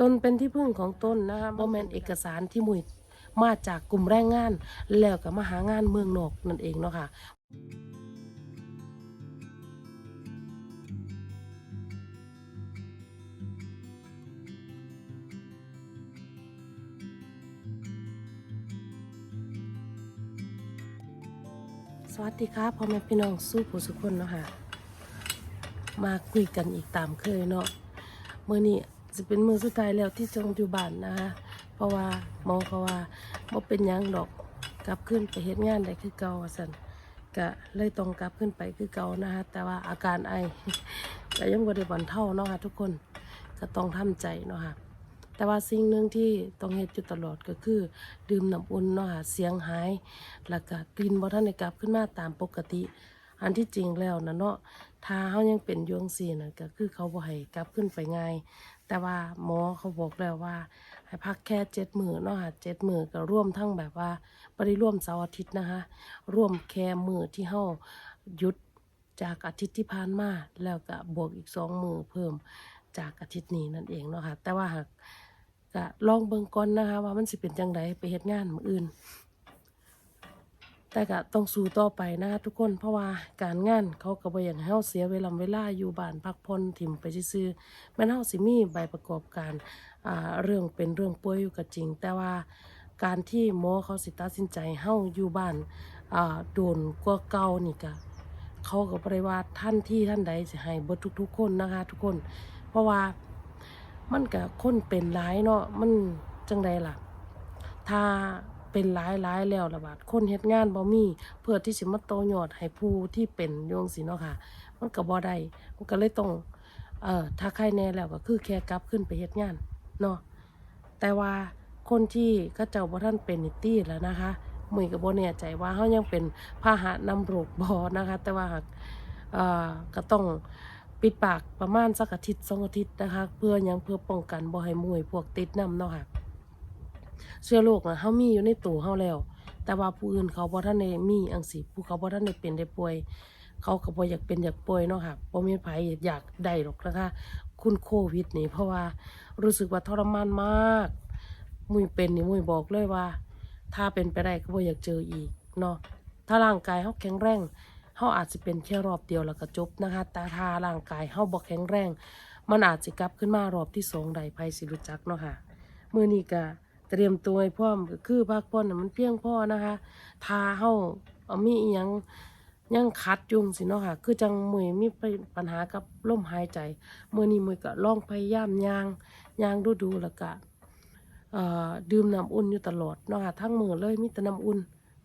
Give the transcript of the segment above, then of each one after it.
ตนเป็นที่พึ่งของตนนะคะโมเมนเอกสารที่มุยมาจากกลุ่มแรงงาน แล้วก็มาหางานเมืองนอกนั่นเองเนาะค่ะสวัสดีครับพ่อแม่พี่น้องสู้ผู้สุขคนเนาะค่ะ มาคุยกันอีกตามเคยเนาะเมื่อนี้ จะเป็นมือสุดท้ายแล้วที่จงอยู่บ้านนะคะเพราะว่าหมอเขาว่าบ่เป็นยังดอกกลับขึ้นไปเฮ็ดงานได้คือเก่าว่าซั่นก็เลยต้องกลับขึ้นไปคือเก่านะคะแต่ว่าอาการไอก็ยังบ่ได้บรรเทาเนาะค่ะทุกคนก็ต้องทำใจเนาะค่ะแต่ว่าสิ่งหนึ่งที่ต้องเฮ็ดอยู่ตลอดก็คือดื่มน้ำอุ่นเนาะค่ะเสียงหาย แล้วก็กลิ่นบ่ทันได้กลับขึ้นมาตามปกติ อันที่จริงแล้วนะเนาะถ้าเฮายังเป็นยู่จังซีนะก็คือเขาบ่ให้กลับขึ้นไปง่าย แต่ว่าหมอเขาบอกแล้วว่า ให้พักแค่เจ็ดมือเนาะค่ะเจ็ดมือก็ร่วมทั้งแบบว่าบ่ได้ร่วมเสาร์อาทิตย์นะคะ ร่วมแค่มือที่เฮาหยุดจากอาทิตย์ที่ผ่านมาแล้วก็บวกอีกสองมือเพิ่มจากอาทิตย์นี้นั่นเองเนาะค่ะแต่ว่าหากก็ลองเบิ่งก่อนนะคะ ว่ามันสิเป็นจังไดไปเฮ็ดงานมื้ออื่น แต่ก็ต้องสู้ต่อไปนะคะทุกคนเพราะว่าการงานเขาก็บ่อย่ากให้เฮาเสียเวลาเวลาอยู่บ้านพักผ่อนถิ่มไปซื่อๆแม้นเฮาสิมีใบประกอบการอ่าเรื่องเป็นเรื่องป่วยอยู่ก็จริง แต่ว่าการที่หมอเขาสิตัดสินใจเฮาอยู่บ้านอ่าโดนกว่าเก่านี่ก็เขาก็บ่ได้ว่าท่านที่ท่านใดสิให้เบิดทุก ๆ คนนะคะ ทุกคน เพราะว่ามันก็คนเป็นหลายเนาะมันจังใดล่ะ ถ้า เป็นหลายหลายแล้วละบาดคนเฮ็ดงานบ่มีเพื่อที่สิมาโตยอดให้ผู้ที่เป็นโยงสิเนาะค่ะ มันก็บ่ได้มันก็เลยต้องเอ่อถ้าใครแน่แล้วก็คือแค่กลับขึ้นไปเฮ็ดงานเนาะแต่ว่าคนที่เขาเจ้าบ่ทันเป็นนิตี้แล้วนะคะมือก็บ่แน่ใจว่าเฮายังเป็นพาหะนำโรคบ่นะคะ แต่ว่าหากเอ่อก็ต้องปิดปากประมาณสักอาทิตย์สองอาทิตย์นะคะ เพื่อยังเพื่อป้องกันบ่ให้มวยพวกติดน้ำเนาะค่ะ เชื้อโรคนะเฮามีอยู่ในตัวเฮาแล้ว แต่ว่าผู้อื่นเขาบ่ทันได้มีอังสิผู้เขาบ่ทันได้เป็นได้ป่วย เขาก็บ่อยากเป็นอยากป่วยเนาะค่ะบ่มีไผอยากได้หรอกนะคะ คุณโควิดนี่เพราะว่ารู้สึกว่าทรมานมาก มุยเป็นนี่มุยบอกเลยว่า ถ้าเป็นไปได้ก็บ่อยากเจออีกเนาะถ้าร่างกายเฮาแข็งแรงเฮาอาจจะเป็นแค่รอบเดียวแล้วก็จบนะคะแต่ถ้าร่างกายเฮาบ่แข็งแรง มันอาจจะกลับขึ้นมารอบที่สองได้ภัยสิรู้จักเนาะค่ะ มือนี้ก็ เตรียมตัวให้พร้อมก็คือพักผ่อนน่ะมันเพียงพอนะคะถ้าเฮาเอามีอีหยังยังคัดยุงสิเนาะค่ะ คือจังมือมีปัญหากับลมหายใจมื้อนี้มือก็ลองพยายามยางยางดูๆแล้วก็ดื่มน้ำอุ่นอยู่ตลอดเนาะค่ะทั้งมือเลยมีแต่น้ำอุ่น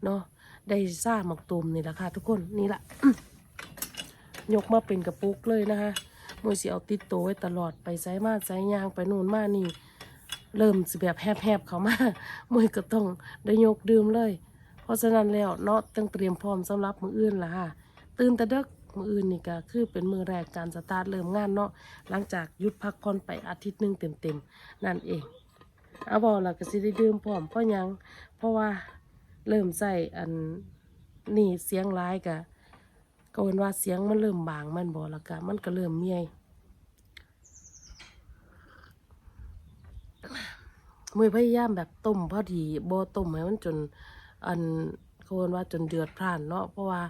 เนาะได้ซ่าหมักตุ่มนี่แหละค่ะทุกคนนี่แหละยกมาเป็นกระปุกเลยนะคะมวยสิเอาติดตัวไว้ตลอดไปไซมาไซยางไปนู่นมานี่ เริ่มสิแบบแหบๆเขามามวยก็ต้องได้ยกดื่มเลย เพราะฉะนั้นแล้วเนาะต้องเตรียมพร้อมสำหรับมืออื่นละค่ะตื่นแต่เด็กมืออื่นนี่ก็คือเป็นมือแรกการสตาร์ทเริ่มงานเนาะหลังจากหยุดพักผ่อนไปอาทิตย์หนึ่งเต็มๆนั่นเองเอาบอกแล้วก็สิได้ดื่มพร้อมเพราะยัง เพราะว่าเริ่มใส่อันนี่เสียงร้ายกะก็เห็นว่าเสียงมันเริ่มบางมันบอกแล้วกะมันก็เริ่มเมียย มือพยายามแบบต้มพอดีบ่ต้มให้มันจนอันเขาเรียกว่าจนเดือดพร่านเนาะเพราะว่า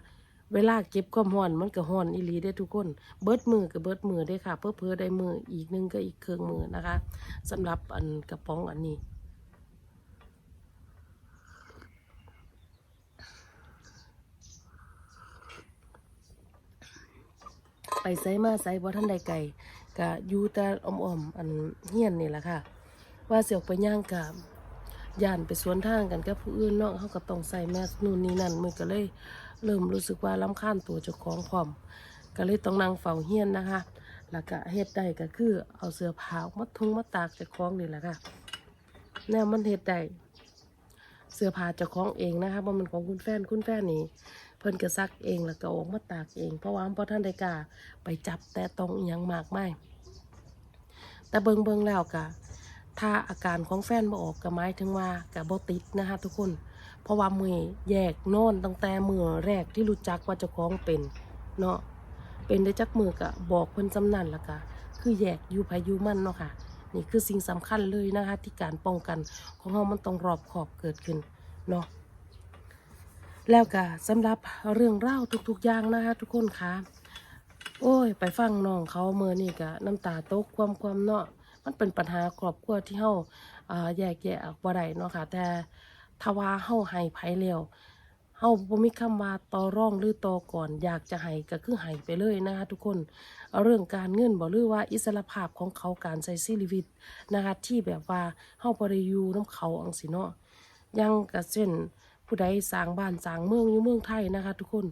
เวลาเก็บความร้อนมันก็ร้อนอีหลีได้ทุกคน เบิดมือก็เบิดมือได้ค่ะ เพื่อเพื่อได้มืออีกหนึงก็อีกเครื่องมือนะคะสำหรับอันกระป๋องอันนี้ไปไสมาไสบ่ทันได้ไกลก็อยู่แต่อ้อมอันเฮียนนี่แหละค่ะ ว่าเสิออกไปย่างกับย่านไปสวนทางกันกับผู้อื่นเนาะเขาก็ต้องใส่แมสนู่นนี่นั่นมือก็เลยเริ่มรู้สึกว่าลำคาญตัวเจ้าของความก็เลยต้องนั่งเฝ้าเฮียนนะคะ แล้วก็เฮ็ดได้ก็คือเอาเสื้อผ้าออกมาทุงมาตากเจ้าของนี่แหละค่ะแนวมันเฮ็ดได้เสื้อผ้าเจ้าของเองนะคะบ่แมันของคุณแฟนคุณแฟนนี่เพิ่นก็ซักเองแล้วก็ออกมาตากเอง เพราะว่าพ่อท่านได้กาไปจับแต่ต้องอหยังมากไมายแต่เบิงเบิงแล้วก็ ถ้าอาการของแฟนบ่ออกก็หมายถึงว่าก็บ่ติดนะคะทุกคน เพราะว่ามือแยกนอนตั้งแต่มือแรกที่รู้จักว่าเจ้าของเป็นเนาะเป็นได้จักมือก็บอกเพิ่นจำนั่นล้วก็คือแยกอยู่ภายอยู่มันเนาะค่ะนี่คือสิ่งสำคัญเลยนะคะที่การป้องกันของเรามันต้องรอบขอบเกิดขึ้นเนาะแล้วก็สำหรับเรื่องเล่าทุกๆอย่างนะคะทุกคนคะโอ้ย ไปฟังน้องเขาเมื่อนี่ก็น้ำตาตกความความเนาะ มันเป็นปัญหาครอบครัวที่เฮาอ่าแยกแยะออกบ่ได้เนาะค่ะ แต่ถ้าว่าเฮาให้ไผแล้วเฮาบ่มีคำว่าต่อร่องหรือต่อก่อน อยากจะให้ก็คือให้ไปเลยนะคะทุกคนเรื่องการเงินบ่หรือว่าอิสรภาพของเขาการใช้ชีวิตนะคะที่แบบว่าเฮาบ่ได้อยู่นํเขาอังสิเนาะยังก็เช่นผู้ใดสร้างบ้านสร้างเมืองอยู่เมืองไทยนะคะ ทุกคน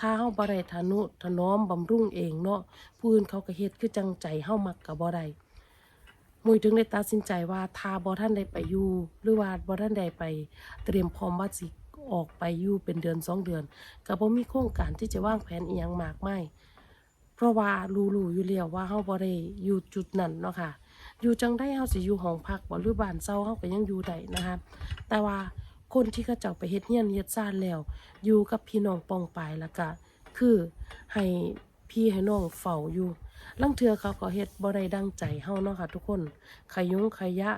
ถ้าเฮาบ่ได้ทนุถนอมบำรุงเองเนาะผู้อื่นเขาก็เฮ็ดคือจังใจเฮามักก็บ่ได้ มุยถึงได้ตัดสินใจว่าถ้าบ่ท่านได้ไปอยู่หรือว่าบ่ท่านได้ไปเตรียมพร้อมว่าสิออกไปอยู่เป็นเดือนสองเดือนก็บ่มีโครงการที่จะวางแผนอีหยังมากไมายเพราะว่ารู้ๆอยู่แล้วว่าเฮาบ่ได้อยู่จุดนั้นเนาะค่ะ อยู่จังได้เฮาสิอยู่ห้องพักบ่หรือบ้านเซาเฮาก็ยังอยู่ได้นะคะแต่ว่าคนที่เขาเจ้าไปเฮ็ดเฮียนเฮ็ดซ่านแล้ว อยู่กับพี่น้องปองปายแล้วก็คือให้พี่ให้น้องเฝ้าอยู่ ลังเทือเขาก็เฮ็ดบ่ได้ดังใจเฮาเนาะค่ะ ทุกคนขยุงขยะ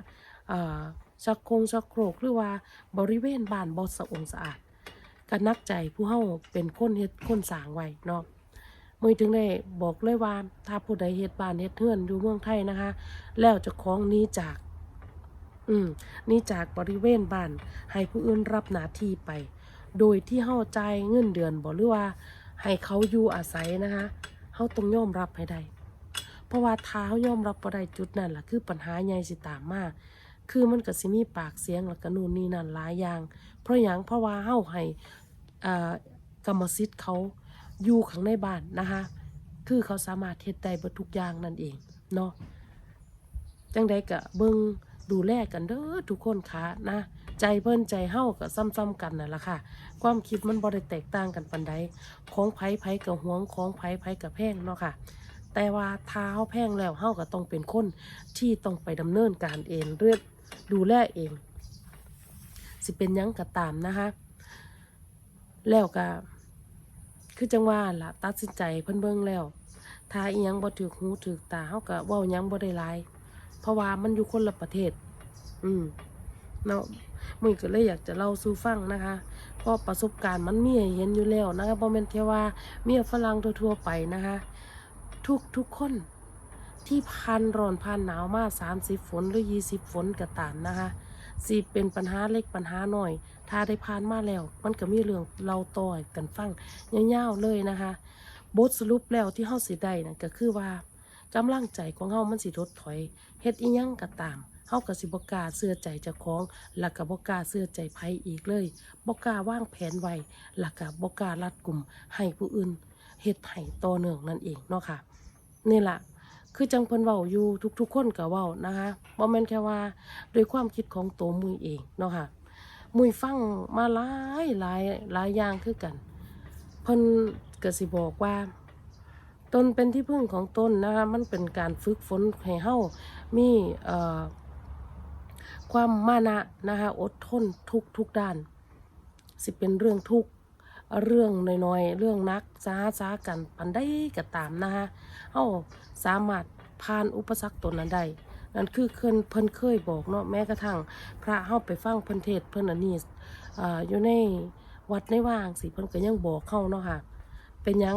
อ่าชักโครงชักโครกหรือว่าบริเวณบ้านบ่สะองสะอาดก็นักใจผู้เฮาเป็นคนเฮ็ดคนสร้างไว้เนาะมือถึงได้บอกเลยว่าถ้าผู้ใดเฮ็ดบ้านเฮ็ดเฮือนอยู่เมืองไทยนะคะ แล้วจะของนี้จาก อืมนี่จากบริเวณบ้าน ให้ผู้อื่นรับหน้าที่ไป โดยที่เฮาจ่ายเงินเดือนบ่หรือว่า ให้เขาอยู่อาศัยนะคะ เฮาต้องยอมรับให้ได้ เพราะว่าท้าเฮายอมรับบ่ได้จุดนั่นล่ะคือปัญหาใหญ่สิตามมาคือมันก็สิมีปากเสียงแล้วก็นู่นนี่นั่นหลายอย่าง เพราะหยังเพราะว่าเฮาให้กรรมสิทธิ์เขาอยู่ข้างในบ้านนะคะ คือเขาสามารถเฮ็ดได้บิดทุกอย่างนั่นเองเนาะจังใดก็เบิ่งดูแลกันเด้อทุกคนค่ะนะ ใจเพิ่นใจเฮาก็ซ้ำๆกันนั่นล่ะค่ะ ความคิดมันบ่ได้แตกต่างกันปานใดของไผไผก็หวงของไผไผก็แพงเนาะค่ะ แต่ว่าถ้าเฮาแพงแล้วเฮาก็ต้องเป็นคนที่ต้องไปดำเนินการเองเรื่องดูแลเอง สิเป็นยังก็ตามนะคะแล้วก็คือจังว่าล่ะตัดสินใจเพิ่นเบิ่งแล้วถ้าอียังบ่ถูกหูถูกตาเฮาก็เว้ายังบ่ได้หลาย เพราะว่ามันอยู่คนละประเทศ อืมเนาะ มึงก็เลยอยากจะเล่าสู่ฟังนะคะเพราะประสบการณ์มันมีให้เห็นอยู่แล้วนะคะบ่แม่นแค่ว่าเมียฝรั่งทั่วๆไปนะคะ ทุกทุกคนที่ผ่านร้อนผ่านหนาวมา30ฝนหรือ20ฝนก็ตามนะคะสิเป็นปัญหาเล็กปัญหาหน้อย ถ้าได้ผ่านมาแล้ว มันก็มีเรื่องเราต่อยกันฟังยาวๆเลยนะคะบทสรุปแล้วที่เฮาสิได้นั่นก็คือว่ากำลังใจของเฮามันสิถดถอยเฮ็ดอีหยังก็ตาม เฮาก็สิบ่กล้าเชื่อใจเจ้าของแล้วก็บ่กล้าเชื่อใจไผอีกเลยบ่กล้าวางแผนไว้แล้วก็บ่กล้ารัดกลุ่มให้ผู้อื่นเฮ็ดให้ต่อเนื่องนั่นเองเนาะค่ะนี่ล่ะคือจังเพิ่นเว้าอยู่ทุกๆคนก็เว้านะคะบ่แม่นแค่ว่าโดวยความคิดของตัวมุยเองเนาะค่ะมุยฟังมาหลายหลายหลายอย่างคือกัน เพิ่นก็สิบอกว่าตนเป็นที่พึ่งของตนนะคะมันเป็นการฝึกฝนให้เฮามีเอ่อ ความมานะนะคะอดทนทุกทุกด้าน สิเป็นเรื่องทุกเรื่องน้อยๆ เรื่องนักสาสากันปันได้ก็ตามนะคะเฮาสามารถผ่านอุปสรรคตนนั้นได้นั่นคือเพิ่นเพิ่นเคยบอกเนาะแม้กระทั่งพระเฮาไปฟังเพิ่นเทศเพิ่นอันนี้อ่าอยู่ในวัดในว่างสิเพิ่นก็ยังบอกเฮาเนาะค่ะ เป็นยัง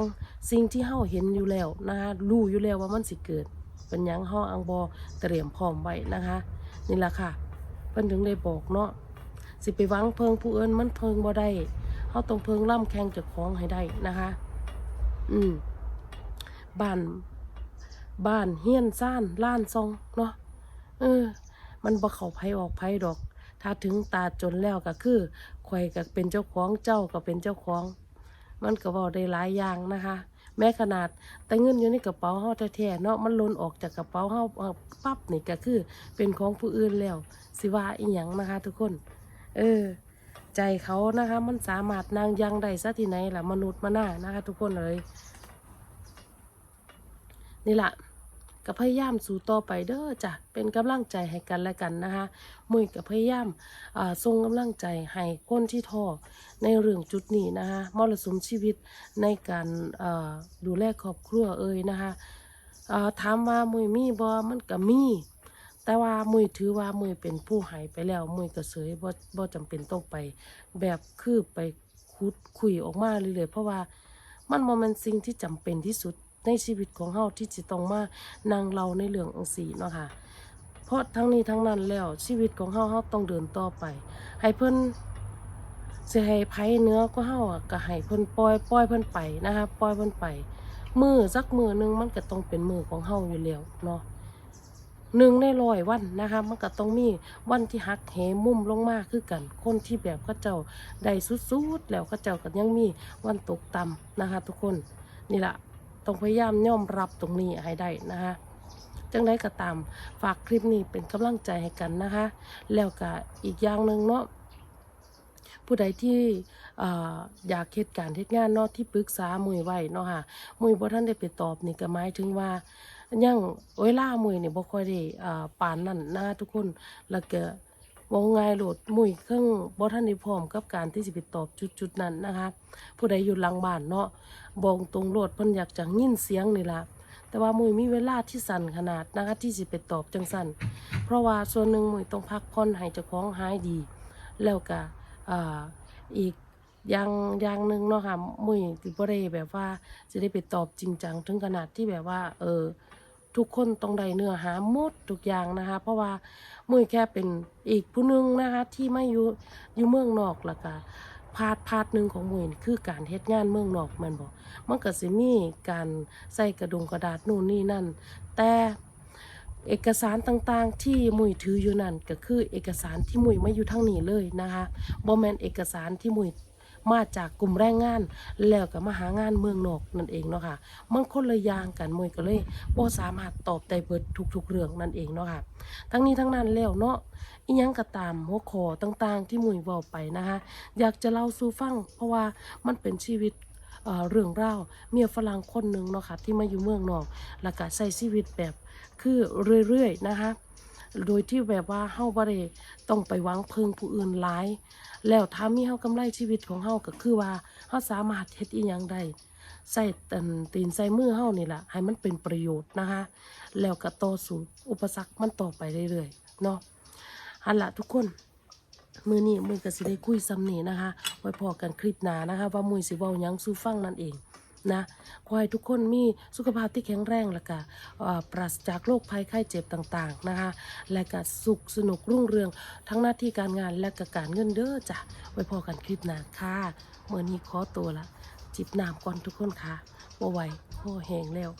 สิ่งที่เฮาเห็นอยู่แล้วนะคะรู้อยู่แล้วว่ามันสิเกิด เป็นยังเฮาอังบอเตรียมพร้อมไว้นะคะ นี่แหละค่ะ เพิ่นถึงได้บอกเนาะสิไปวังเพิงผู้เอื่นมันเพิงบ่ได้เฮาต้องเพิงล่ำแข่งจ้าของให้ได้นะคะ อืมบ้านบ้านเฮียนซ่านล้านซองเนาะเออ มันบ่เข้าไผออกไผดอก ถ้าถึงตาจนแล้วก็คือข่อยก็เป็นเจ้าของเจ้าก็เป็นเจ้าของ มันก็บอกได้หลายอย่างนะคะ แม้ขนาด แต่เงินอยู่ในกระเป๋าเฮาแท้ๆเนาะมันหล่นออกจากกระเป๋าเฮาเอ่อปั๊บนี่ก็คือเป็นของผู้อื่นแล้ว สิว่าอีหยังนะคะ ทุกคน เออ ใจเขานะคะ มันสามารถนางยังได้ซะที่ไหนล่ะมนุษย์มาหน้านะคะ ทุกคนเลย นี่แหละ ก็พยายามสู่ต่อไปเด้อจ้ะเป็นกำลังใจให้กันและกันนะคะมุยก็พยายามอ่าส่งกำลังใจให้คนที่ท้อในเรื่องจุดนี้นะคะมรสุมชีวิตในการดูแลครอบครัวเอ่ยนะคะถามว่ามุยมีบ่มันก็มีแต่ว่ามุยถือว่ามุยเป็นผู้หายไปแล้วมุยก็เสยบ่บ่จำเป็นต้องไป แบบคือไปคุดคุยออกมาเรื่อยๆเพราะว่ามันบ่แม่นสิ่งที่จำเป็นที่สุด ในชีวิตของเฮาที่จะต้องมานั่งเล่าในเรื่องจังซี่เนาะค่ะ เพราะทั้งนี้ทั้งนั้นแล้วชีวิตของเฮาเฮาต้องเดินต่อไป ให้เพิ่นสิให้ไผเนื้อก็เฮาอะก็ให้เพิ่นปล่อยปล่อยเพิ่นไปนะคะปล่อยเพิ่นไป มือสักมือหนึงมันก็ต้องเป็นมือของเฮาอยู่แล้วเนาะหนึ่งในร้อยวันนะคะมันก็ต้องมีวันที่หักเหมุมลงมากคือกัน คนที่แบบเขาเจ้าได้สุดๆแล้วเขาเจ้าก็ยังมีวันตกต่ำนะคะ ทุกคนนี่แหละ ต้องพยายามยอมรับตรงนี้ให้ได้นะคะจังไดก็ตามฝากคลิปนี้เป็นกำลังใจให้กันนะคะ แล้วก็อีกอย่างหนึ่งเนาะผู้ใดที่ออยากเหตุการณ์เหตุงานเนาะที่ปรึกษามุยไว้เนาะค่ะมุยบ่ทันได้ไปตอบนี่ก็หมายถึงว่ายังเวลามุยนี่บ่ค่อยได้ปานนั้นนะทุกคนแล้วก็ มองง่ายโหลดมุ่ยเครื่องบ่ทันได้พร้อมกับการที่สิไปตอบจุดๆนั้นนะคะ ผู้ใดอยู่หลังบ้านเนาะบอกตรงโหลดเพิ่นอยากจะยินเสียงนี่ละแต่ว่ามุยมีเวลาที่สั้นขนาดนะคะที่สิไปตอบจังสั้นเพราะว่าส่วนหนึ่งมุยต้องพักผ่อนให้เจ้าของหายดี แล้วก็อ่าอีกอย่างอย่างหนึ่งเนาะค่ะมุยติบ่ได้แบบว่าจะได้ไปตอบจริงจังถึงขนาดที่แบบว่า เออ ทุกคนต้องได้เนื้อหาหมดทุกอย่างนะคะ เพราะว่ามุยแค่เป็นอีกผู้หนึงนะคะ ที่ไม่อยู่อยู่เมืองนอกล้วก็พาร์ทพาร์ทหนึ่งของมุยคือการเฮ็ดงานเมืองนอกแมันบอกมันก็สิมีการใส่กระดงกระดาษนู่นนี่นั่น แต่เอกสารต่างๆ ที่มุยถืออยู่นั่นก็คือเอกสารที่มุยไม่อยู่ทั้งนี้เลยนะคะบ่แมนเอกสารที่มุย มาจากกลุ่มแรงงาน แล้วก็มาหางานเมืองนอกนั่นเองเนาะค่ะมันคนละอย่างกันมุยก็เลยบ่สามารถตอบได้เบิดทุกๆเรื่องนั่นเองเนาะค่ะทั้งนี้ทั้งนั้นแล้วเนาะอียังก็ตามหัวข้อต่างๆ ที่มุยเว้าไปนะคะอยากจะเล่าสู่ฟังเพราะว่ามันเป็นชีวิตเเรื่องราเมียฝรั่งคนหนึ่งเนาะค่ะที่มาอยู่เมืองนอกแล้วก็ใช้ชีวิตแบบคือเรื่อยๆนะคะ โดยที่แบบว่าเฮาบ่ได้ต้องไปหวังเพิงผู้อื่นหลาย แล้วถ้ามีเฮากำไรชีวิตของเฮาก็คือว่าเฮาสามารถเฮ็ดอีหยังได้ใส่ตันตีนใส่มือเฮานี่ล่ะให้มันเป็นประโยชน์นะคะ แล้วก็ต่อสู้อุปสรรคมันต่อไปเรื่อยๆเนาะอันละทุกคนมือนี้มือก็สิได้คุยซ้ำนี่นะคะ ไว้พอกันคลิปหน้านะคะ ว่ามือสิเว้ายังสู่ฟังนั่นเอง นะขอให้ทุกคนมีสุขภาพที่แข็งแรงแล้วก็ปราศจากโรคภัยไข้เจ็บต่างๆนะคะ และก็สุขสนุกรุ่งเรืองทั้งหน้าที่การงานและก็การเงินเด้อจ้ะไว้พอกันคลิปหน้าค่ะเมื่อนี้ขอตัวละจิบน้ำก่อนทุกคนค่ะบ่ไหวคอแหงแล้ว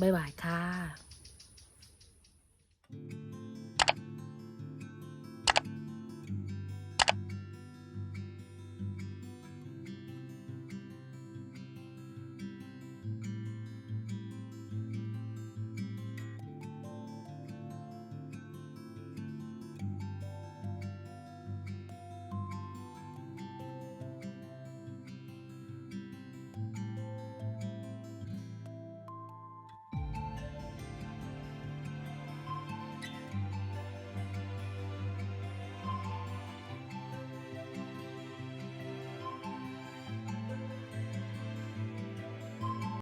บ๊ายบายค่ะ